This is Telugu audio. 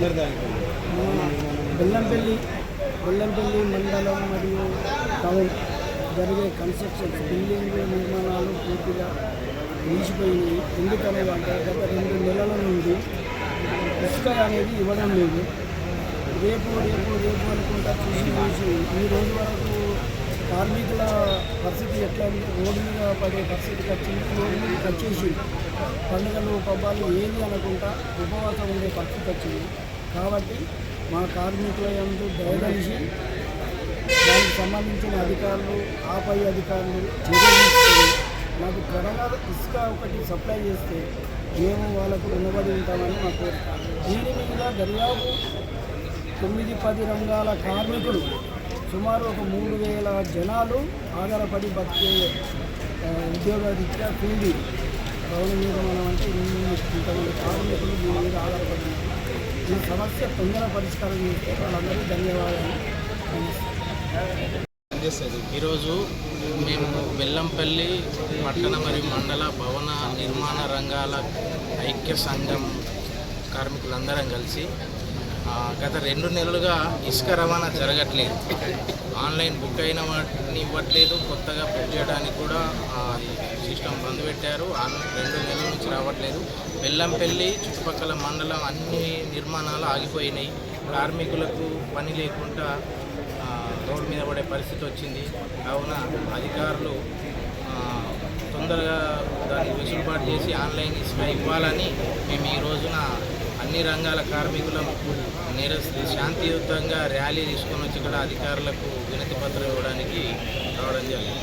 ప్రెసిడెంట్ బెల్లంపల్లి బెల్లంపల్లి మండలం మరియు టౌన్ జరిగే కన్స్ట్రక్షన్స్ బిల్డింగ్ నిర్మాణాలు పూర్తిగా నిలిచిపోయినాయి ఎందుకనేది అంటే గత రెండు నెలల నుండి ఇసుక అనేది ఇవ్వడం లేదు. రేపు రేపు రేపు అనుకుంటా చూసి చూసి ఈ రోజు వరకు కార్మికుల పరిస్థితి ఎట్లా రోడ్డు మీద పడే పరిస్థితి వచ్చింది రోడ్డు మీద వచ్చేసి పండుగలు పబ్బాలు ఏది అనుకుంటా ఉపవాసం ఉండే పరిస్థితి వచ్చింది. కాబట్టి మా కార్మికుల ఎందు దయదలిసి దానికి సంబంధించిన అధికారులు ఆపై అధికారులు చర్య మాకు త్వరగా ఇసుక ఒకటి సప్లై చేస్తే మేము వాళ్ళకు రుణపడి ఉంటామని మా కోరిక. దీని మీద దర్యాప్తు తొమ్మిది పది రంగాల కార్మికులు సుమారు ఒక మూడు వేల జనాలు ఆధారపడి బతికే ఉద్యోగరీత్యా ఉద్యోగ రీత్యా కూలీ భవన నిర్మాణం అంటే ఇంతమంది కార్మికులు దీని మీద ఆధారపడి ఈ సమస్య తొందర పరిష్కారం చేస్తే వాళ్ళందరూ ధన్యవాదాలు. ఈరోజు మేము బెల్లంపల్లి పట్టణ మరియు మండల భవన నిర్మాణ రంగాల ఐక్య సంఘం కార్మికులందరం కలిసి గత రెండు నెలలుగా ఇసుక రవాణా జరగట్లేదు. ఆన్లైన్ బుక్ అయిన వాటిని ఇవ్వట్లేదు కొత్తగా బుక్ చేయడానికి కూడా సిస్టమ్ బంద్ పెట్టారు రెండు నెలల నుంచి రావట్లేదు. బెల్లంపల్లి చుట్టుపక్కల మండలం అన్ని నిర్మాణాలు ఆగిపోయినాయి. కార్మికులకు పని లేకుండా రోడ్డు మీద పడే పరిస్థితి వచ్చింది. కావున అధికారులు తొందరగా దాన్ని వెసులుబాటు చేసి ఆన్లైన్ ఇసుక ఇవ్వాలని మేము ఈ రోజున అన్ని రంగాల కార్మికులం నిరస శాంతియుతంగా ర్యాలీ తీసుకొని వచ్చి ఇక్కడ అధికారులకు వినతి పత్రం ఇవ్వడానికి రావడం జరిగింది.